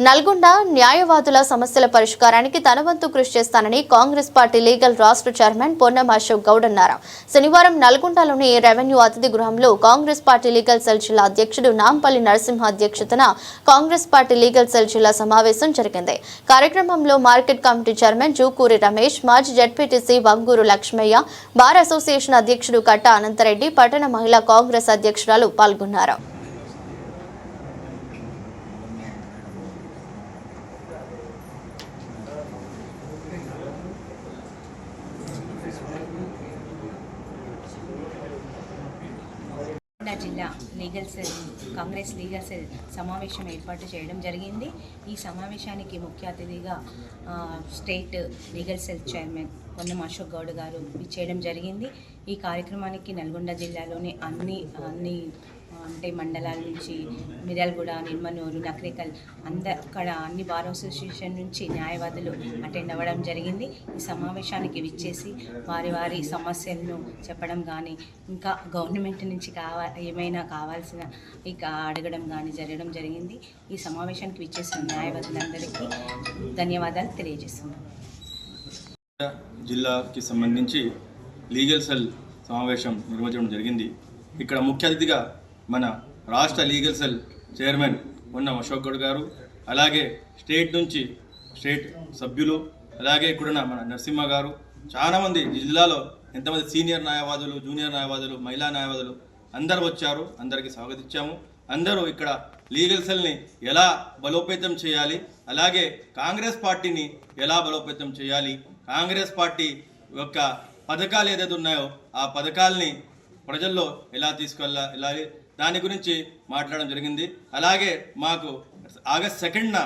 నల్గొండ న్యాయవాదుల సమస్యల పరిష్కారానికి తన వంతు కృషి చేస్తానని కాంగ్రెస్ పార్టీ లీగల్ రాష్ట్ర చైర్మన్ పొన్నం అశోక్ గౌడ్ అన్నారు. శనివారం నల్గొండలోని రెవెన్యూ అతిథి గృహంలో కాంగ్రెస్ పార్టీ లీగల్ సెల్ జిల్లా అధ్యక్షుడు నాంపల్లి నరసింహ అధ్యక్షతన కాంగ్రెస్ పార్టీ లీగల్ సెల్ జిల్లా సమావేశం జరిగింది. కార్యక్రమంలో market committee chairman Jukuri Ramesh మాజీ ZPTC Vanguru Lakshmaiah bar association అధ్యక్షుడు కట్ట అనంతరెడ్డి పట్టణ మహిళా కాంగ్రెస్ అధ్యక్షురాలు పాల్గొన్నారు. నల్గొండ జిల్లా legal cell Congress legal cell సమావేశం ఏర్పాటు చేయడం జరిగింది. ఈ సమావేశానికి ముఖ్య అతిథిగా state legal cell chairman Ponnam Ashok Goud గారు చేయడం జరిగింది. ఈ కార్యక్రమానికి నల్గొండ జిల్లాలోని అన్ని అన్ని అంటే మండలాల నుంచి మిర్యాలగూడ నిర్మనూరు నక్రికల్ అంద అక్కడ అన్ని బార్ అసోసియేషన్ నుంచి న్యాయవాదులు అటెండ్ అవ్వడం జరిగింది. ఈ సమావేశానికి విచ్చేసి వారి వారి సమస్యలను చెప్పడం కానీ ఇంకా గవర్నమెంట్ నుంచి కావా ఏమైనా కావాల్సిన ఇక అడగడం కానీ జరగడం జరిగింది. ఈ సమావేశానికి విచ్చేసిన న్యాయవాదులందరికీ ధన్యవాదాలు తెలియజేస్తున్నాను జిల్లాకి సంబంధించి లీగల్ సెల్ సమావేశం నిర్వహించడం జరిగింది. ఇక్కడ ముఖ్య అతిథిగా మన రాష్ట్ర లీగల్ సెల్ చైర్మన్ ఉన్న అశోక్ గౌడ్ గారు అలాగే స్టేట్ నుంచి స్టేట్ సభ్యులు అలాగే ఇక్కడున్న మన నరసింహ గారు చాలామంది జిల్లాలో ఎంతమంది సీనియర్ న్యాయవాదులు జూనియర్ న్యాయవాదులు మహిళా న్యాయవాదులు అందరు వచ్చారు అందరికీ స్వాగతించాము. అందరూ ఇక్కడ లీగల్ సెల్ని ఎలా బలోపేతం చేయాలి అలాగే కాంగ్రెస్ పార్టీని ఎలా బలోపేతం చేయాలి కాంగ్రెస్ పార్టీ యొక్క పథకాలు ఏదైతే ఉన్నాయో ఆ పథకాల్ని ప్రజల్లో ఎలా తీసుకెళ్ళాలి దాని గురించి మాట్లాడడం జరిగింది. అలాగే మాకు ఆగస్ట్ సెకండ్న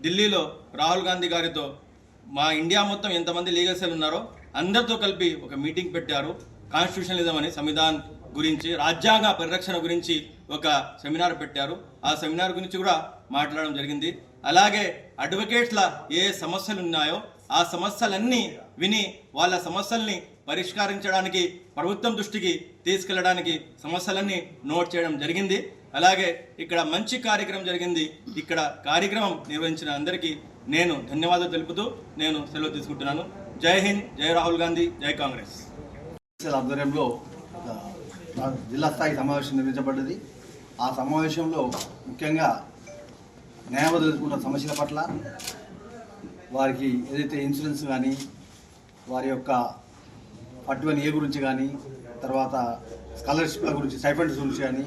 ఢిల్లీలో రాహుల్ గాంధీ గారితో మా ఇండియా మొత్తం ఎంతమంది లీగల్ సెల్ ఉన్నారో అందరితో కలిపి ఒక మీటింగ్ పెట్టారు. కాన్స్టిట్యూషనలిజం అని సంవిధాన్ గురించి రాజ్యాంగ పరిరక్షణ గురించి ఒక సెమినార్ పెట్టారు. ఆ సెమినార్ గురించి కూడా మాట్లాడడం జరిగింది. అలాగే అడ్వకేట్ల ఏ సమస్యలు ఉన్నాయో ఆ సమస్యలన్నీ విని వాళ్ళ సమస్యల్ని పరిష్కరించడానికి ప్రభుత్వం దృష్టికి తీసుకెళ్ళడానికి సమస్యలన్నీ నోట్ చేయడం జరిగింది. అలాగే ఇక్కడ మంచి కార్యక్రమం జరిగింది. ఇక్కడ కార్యక్రమం నిర్వహించిన అందరికీ నేను ధన్యవాదాలు తెలుపుతూ నేను సెలవు తీసుకుంటున్నాను. జై హింద్ జై రాహుల్ గాంధీ జై కాంగ్రెస్. ఆధ్వర్యంలో జిల్లా స్థాయి సమావేశం నిర్వహించబడ్డది. ఆ సమావేశంలో ముఖ్యంగా న్యాయవాదులు ఎదుర్కొంటున్న సమస్యల పట్ల వారికి ఏదైతే ఇన్సూరెన్స్ కానీ వారి యొక్క పట్టువన్ ఏ గురించి కానీ తర్వాత స్కాలర్షిప్ల గురించి స్టైఫండ్స్ గురించి కానీ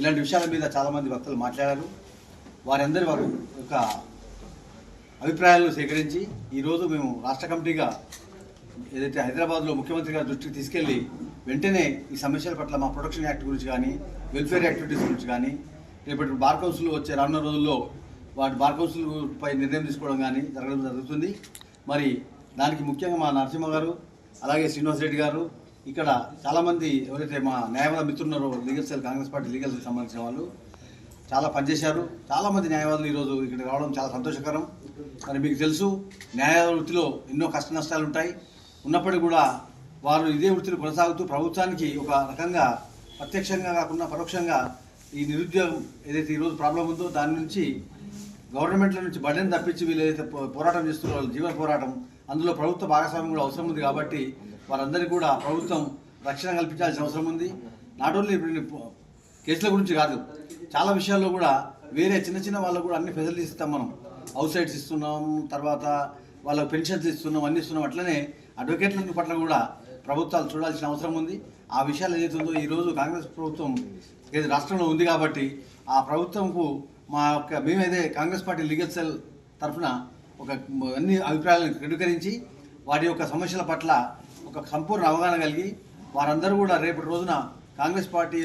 ఇలాంటి విషయాల మీద చాలామంది భక్తులు మాట్లాడారు. వారందరి వారు యొక్క అభిప్రాయాలను సేకరించి ఈరోజు మేము రాష్ట్ర కమిటీగా ఏదైతే హైదరాబాద్లో ముఖ్యమంత్రి గారి దృష్టికి తీసుకెళ్ళి వెంటనే ఈ సమస్యల పట్ల మా ప్రొటెక్షన్ యాక్ట్ గురించి కానీ వెల్ఫేర్ యాక్టివిటీస్ గురించి కానీ రేపటి బార్ కౌన్సిల్ వచ్చే రానున్న రోజుల్లో వాటి బార్ కౌన్సిల్ పై నిర్ణయం తీసుకోవడం కానీ జరగడం జరుగుతుంది. మరి దానికి ముఖ్యంగా మా నరసింహ గారు అలాగే శ్రీనివాస్ రెడ్డి గారు ఇక్కడ చాలామంది ఎవరైతే మా న్యాయవాద మిత్రులున్నారో legal cell Congress party legal సంబంధించిన వాళ్ళు చాలా పనిచేశారు. చాలామంది న్యాయవాదులు ఈరోజు ఇక్కడ రావడం చాలా సంతోషకరం. మరి మీకు తెలుసు న్యాయ వృత్తిలో ఎన్నో కష్ట నష్టాలు ఉంటాయి. ఉన్నప్పటికీ కూడా వారు ఇదే వృత్తిని కొనసాగుతూ ప్రభుత్వానికి ఒక రకంగా ప్రత్యక్షంగా కాకుండా పరోక్షంగా ఈ నిరుద్యోగం ఏదైతే ఈరోజు ప్రాబ్లం ఉందో దాని నుంచి గవర్నమెంట్ల నుంచి బడిని తప్పించి వీళ్ళైతే పోరాటం చేస్తున్న వాళ్ళు జీవన పోరాటం అందులో ప్రభుత్వ భాగస్వామ్యం కూడా అవసరం ఉంది కాబట్టి వారందరికీ కూడా ప్రభుత్వం రక్షణ కల్పించాల్సిన అవసరం ఉంది. నాట్ ఓన్లీ ఇప్పుడు కేసుల గురించి కాదు చాలా విషయాల్లో కూడా వేరే చిన్న చిన్న వాళ్ళకు కూడా అన్ని ఫెసిలిటీస్ ఇస్తాం మనం. హౌస్ సైడ్స్ ఇస్తున్నాం తర్వాత వాళ్ళకు పెన్షన్స్ ఇస్తున్నాం అన్ని ఇస్తున్నాం అట్లనే అడ్వకేట్ల పట్ల కూడా ప్రభుత్వాలు చూడాల్సిన అవసరం ఉంది. ఆ విషయాలు ఏదైతే ఉందో ఈరోజు కాంగ్రెస్ ప్రభుత్వం ఏది రాష్ట్రంలో ఉంది కాబట్టి ఆ ప్రభుత్వంకు మా యొక్క మేమైతే కాంగ్రెస్ పార్టీ లీగల్ సెల్ తరఫున ఒక అన్ని అభిప్రాయాలను క్రోడీకరించి వారి యొక్క సమస్యల పట్ల ఒక సంపూర్ణ అవగాహన కలిగి వారందరూ కూడా రేపటి రోజున కాంగ్రెస్ పార్టీ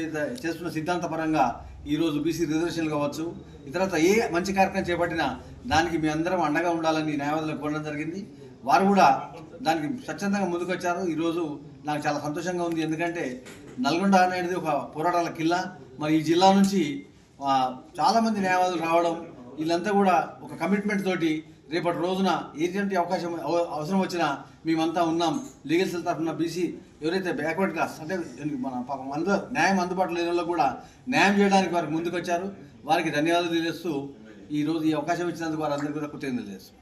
చేస్తున్న సిద్ధాంతపరంగా ఈరోజు బీసీ రిజర్వేషన్లు కావచ్చు ఇతరత ఏ మంచి కార్యక్రమం చేపట్టినా దానికి మీ అందరం అండగా ఉండాలని న్యాయవాదులు కోరడం జరిగింది. వారు కూడా దానికి స్వచ్ఛందంగా ముందుకొచ్చారు. ఈరోజు నాకు చాలా సంతోషంగా ఉంది. ఎందుకంటే నల్గొండ అనేది ఒక పోరాటాల కిల్లా. మరి ఈ జిల్లా నుంచి చాలామంది న్యాయవాదులు రావడం వీళ్ళంతా కూడా ఒక కమిట్మెంట్ తోటి రేపటి రోజున ఏటువంటి అవకాశం అవ- అవసరం వచ్చినా మేమంతా ఉన్నాం. లీగల్ సెల్ తరఫున బీసీ ఎవరైతే బ్యాక్వర్డ్ క్లాస్ అంటే మన పాపం అందు న్యాయం అందుబాటులో లేని వాళ్ళకు కూడా న్యాయం చేయడానికి వారికి ముందుకొచ్చారు. వారికి ధన్యవాదాలు తెలియజేస్తూ ఈరోజు ఈ అవకాశం ఇచ్చినందుకు వారందరికీ కూడా కృతజ్ఞతలు చేస్తాం